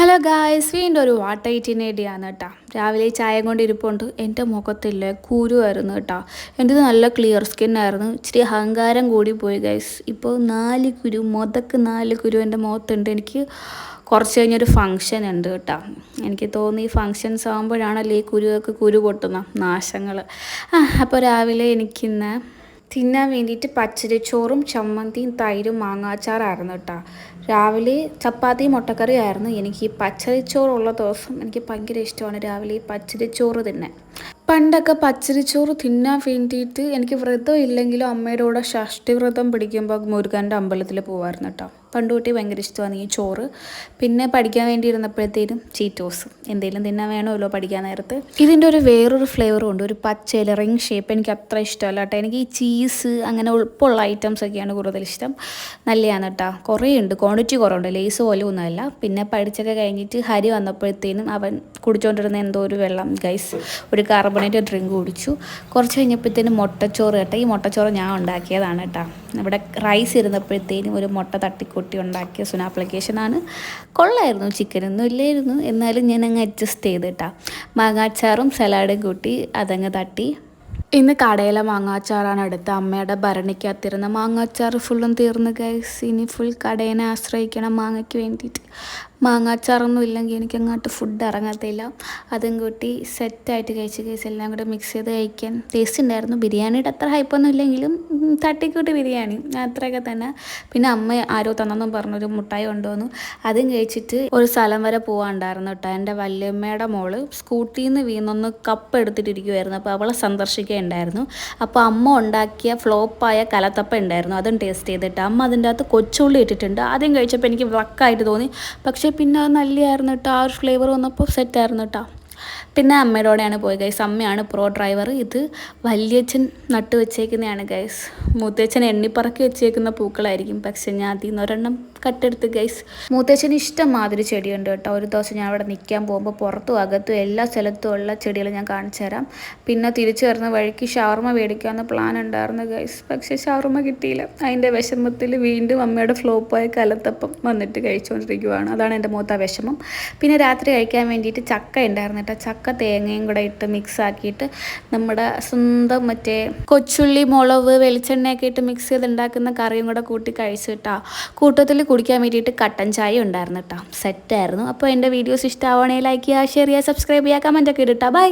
Hello guys വീണ്ടും ഒരു വാട്ടൈറ്റിനേടിയാണ് കേട്ടോ. രാവിലെ ചായ കൊണ്ട് ഇരിപ്പുണ്ട്. എന്റെ മുഖത്തില്ലേ കുരുവായിരുന്നു കേട്ടോ. എന്റെ നല്ല ക്ലിയർ സ്കിൻ ആയിരുന്നു. ഇച്ചിരി അഹങ്കാരം കൂടി പോയി ഗൈസ് ഇപ്പോൾ നാല് കുരു മുതക്ക് നാല് കുരു എന്റെ മുഖത്തുണ്ട്. എനിക്ക് കുറച്ച് കഴിഞ്ഞൊരു ഫങ്ഷൻ ഉണ്ട് കേട്ടോ. എനിക്ക് തോന്നി ഫങ്ഷൻസ് ആകുമ്പോഴാണല്ലോ ഈ കുരുവൊക്കെ കുരു പൊട്ടുന്ന നാശങ്ങൾ അപ്പോൾ രാവിലെ എനിക്കിന്ന് തിന്നാൻ വേണ്ടിയിട്ട് പച്ചരിച്ചോറും ചമ്മന്തിയും തൈരും മാങ്ങാച്ചാറായിരുന്നു കേട്ടോ. രാവിലെ ചപ്പാത്തി മുട്ടക്കറി ആയിരുന്നു എനിക്ക് ഈ പച്ചരിച്ചോറുള്ള ദിവസം എനിക്ക് ഭയങ്കര ഇഷ്ടമാണ് രാവിലെ ഈ പച്ചരിച്ചോറ് തിന്നാൻ. പണ്ടൊക്കെ പച്ചരിച്ചോറ് തിന്നാൻ വേണ്ടിയിട്ട് എനിക്ക് വ്രതം ഇല്ലെങ്കിലും അമ്മയുടെ കൂടെ ഷഷ്ടി വ്രതം പിടിക്കുമ്പോൾ മുരുകന്റെ അമ്പലത്തിൽ പോകുമായിരുന്നു കേട്ടോ. പണ്ട് തൊട്ടേ ഭയങ്കര ഇഷ്ടമാണ് ഈ ചോറ്. പിന്നെ പഠിക്കാൻ വേണ്ടി ഇരുന്നപ്പോഴത്തേനും ചീറ്റോസ് എന്തെങ്കിലും തിന്നാൻ വേണമല്ലോ പഠിക്കാൻ നേരത്ത്. ഇതിന്റെ ഒരു വേറൊരു ഫ്ലേവറും ഉണ്ട്. ഒരു പച്ച റിങ് ഷേപ്പ് എനിക്ക് അത്ര ഇഷ്ടമല്ല കേട്ടോ. എനിക്ക് ഈ ചീസ് അങ്ങനെ ഉൾപ്പുള്ള ഐറ്റംസ് ഒക്കെയാണ് കൂടുതൽ ഇഷ്ടം. നല്ലതാണ് കേട്ടോ. കുറേ ഉണ്ട് ക്വാണ്ടിറ്റി കുറവുണ്ട്. ലേസ് പോലെ ഒന്നുമല്ല. പിന്നെ പഠിച്ചൊക്കെ കഴിഞ്ഞിട്ട് ഹരി വന്നപ്പോഴത്തേനും അവൻ കുടിച്ചുകൊണ്ടിരുന്ന എന്തോ ഒരു വെള്ളം ഗൈസ് ഒരു കാർബണേറ്റ് ഡ്രിങ്ക് കുടിച്ചു. കുറച്ച് കഴിഞ്ഞപ്പോഴത്തേനും മുട്ടച്ചോറ് കേട്ടോ. ഈ മുട്ടച്ചോറ് ഞാൻ ഉണ്ടാക്കിയതാണ് കേട്ടോ. ഇവിടെ റൈസ് ഇരുന്നപ്പോഴത്തേനും ഒരു മുട്ട തട്ടിക്കൂട്ടി ഉണ്ടാക്കിയ സുന ആപ്ലിക്കേഷനാണ് കൊള്ളായിരുന്നു ചിക്കനൊന്നും ഇല്ലായിരുന്നു. എന്നാലും ഞാൻ അങ്ങ് അഡ്ജസ്റ്റ് ചെയ്ത് കേട്ടോ മാങ്ങാച്ചാറും സലാഡും കൂട്ടി അതങ്ങ് തട്ടി. ഇന്ന് കടയിലെ മാങ്ങാച്ചാറാണ് എടുത്ത്. അമ്മയുടെ ഭരണിക്കകത്തിരുന്ന മാങ്ങാച്ചാർ ഫുള്ളും തീർന്ന് ഗൈസ് ഇനി ഫുൾ കടേനെ ആശ്രയിക്കണം മാങ്ങയ്ക്ക് വേണ്ടിയിട്ട്. മാങ്ങാച്ചാറൊന്നും ഇല്ലെങ്കിൽ എനിക്ക് അങ്ങോട്ട് ഫുഡ് ഇറങ്ങത്തില്ല. അതും കൂട്ടി സെറ്റായിട്ട് കഴിച്ച് കഴിച്ച് എല്ലാം കൂടെ മിക്സ് ചെയ്ത് കഴിക്കാൻ. ടേസ്റ്റ് ഉണ്ടായിരുന്നു. ബിരിയാണിയുടെ അത്ര ഹൈപ്പൊന്നും ഇല്ലെങ്കിലും തട്ടിക്കൂട്ടി ബിരിയാണി. അത്രയൊക്കെ തന്നെ. പിന്നെ അമ്മ ആരോ തന്നെന്നും പറഞ്ഞൊരു മുട്ടായി കൊണ്ടുവന്നു. അതും കഴിച്ചിട്ട് ഒരു സ്ഥലം വരെ പോകാണ്ടായിരുന്നു കേട്ടോ എന്റെ വല്യമ്മയുടെ മോൾ സ്കൂട്ടിയിൽ നിന്ന് വീണൊന്ന് കപ്പ് എടുത്തിട്ടിരിക്കുമായിരുന്നു അപ്പോൾ അവളെ സന്ദർശിക്കുകയുണ്ടായിരുന്നു. അപ്പോൾ അമ്മ ഉണ്ടാക്കിയ ഫ്ലോപ്പായ കലത്തപ്പ ഉണ്ടായിരുന്നു. അതും ടേസ്റ്റ് ചെയ്തിട്ട് അമ്മ അതിന്റെ അകത്ത് കൊച്ചുള്ളി ഇട്ടിട്ടുണ്ട്. ആദ്യം കഴിച്ചപ്പോൾ എനിക്ക് വക്കായിട്ട് തോന്നി. പക്ഷേ പിന്നെ അത് നല്ലതായിരുന്നു കേട്ടോ ആ ഒരു ഫ്ലേവർ വന്നപ്പോൾ സെറ്റായിരുന്നു കേട്ടോ പിന്നെ അമ്മയോടെയാണ് പോയി ഗൈസ് അമ്മയാണ് പ്രോ ഡ്രൈവർ ഇത് വലിയച്ഛൻ നട്ടു വെച്ചേക്കുന്നതാണ് ഗൈസ് മൂത്തച്ഛൻ എണ്ണിപ്പറക്കി വെച്ചേക്കുന്ന പൂക്കളായിരിക്കും. പക്ഷെ ഞാൻ അതിൽ നിന്ന് ഒരെണ്ണം കട്ടെടുത്ത് ഗൈസ് മൂത്തച്ഛന് ഇഷ്ടം മാതിരി ചെടിയുണ്ട് കേട്ടോ. ഒരു ദിവസം ഞാൻ അവിടെ നിൽക്കാൻ പോകുമ്പോൾ പുറത്തും അകത്തും എല്ലാ സ്ഥലത്തും ഉള്ള ചെടികൾ ഞാൻ കാണിച്ചു തരാം. പിന്നെ തിരിച്ചു വരുന്ന വഴിക്ക് ഷവർമ മേടിക്കാമെന്ന് പ്ലാൻ ഉണ്ടായിരുന്നു ഗൈസ് പക്ഷേ ഷവർമ കിട്ടിയില്ല. അതിന്റെ വിഷമത്തിൽ വീണ്ടും അമ്മയുടെ ഫ്ലോപ്പായ കലത്തപ്പം വന്നിട്ട് കഴിച്ചുകൊണ്ടിരിക്കുവാണ്. അതാണ് എന്റെ മൂത്ത വിഷമം. പിന്നെ രാത്രി കഴിക്കാൻ വേണ്ടിയിട്ട് ചക്ക ഉണ്ടായിരുന്നു കേട്ടോ. ചക്ക തേങ്ങയും കൂടെ ഇട്ട് മിക്സ് ആക്കിയിട്ട് നമ്മുടെ സ്വന്തം മറ്റേ കൊച്ചുള്ളി മുളവ് വെളിച്ചെണ്ണയൊക്കെ ഇട്ട് മിക്സ് ചെയ്ത് ഉണ്ടാക്കുന്ന കറിയും കൂടെ കൂട്ടി കഴിച്ചിട്ടാ കൂട്ടത്തിൽ കുടിക്കാൻ വേണ്ടിയിട്ട് കട്ടൻ ചായ ഉണ്ടായിരുന്നു കേട്ടോ സെറ്റായിരുന്നു അപ്പോൾ എന്റെ വീഡിയോസ് ഇഷ്ടമാവണേ ലൈക്ക് ചെയ്യുക ഷെയർ ചെയ്യുക സബ്സ്ക്രൈബ് ചെയ്യുക കമന്റൊക്കെ ഇട്ടാ ബൈ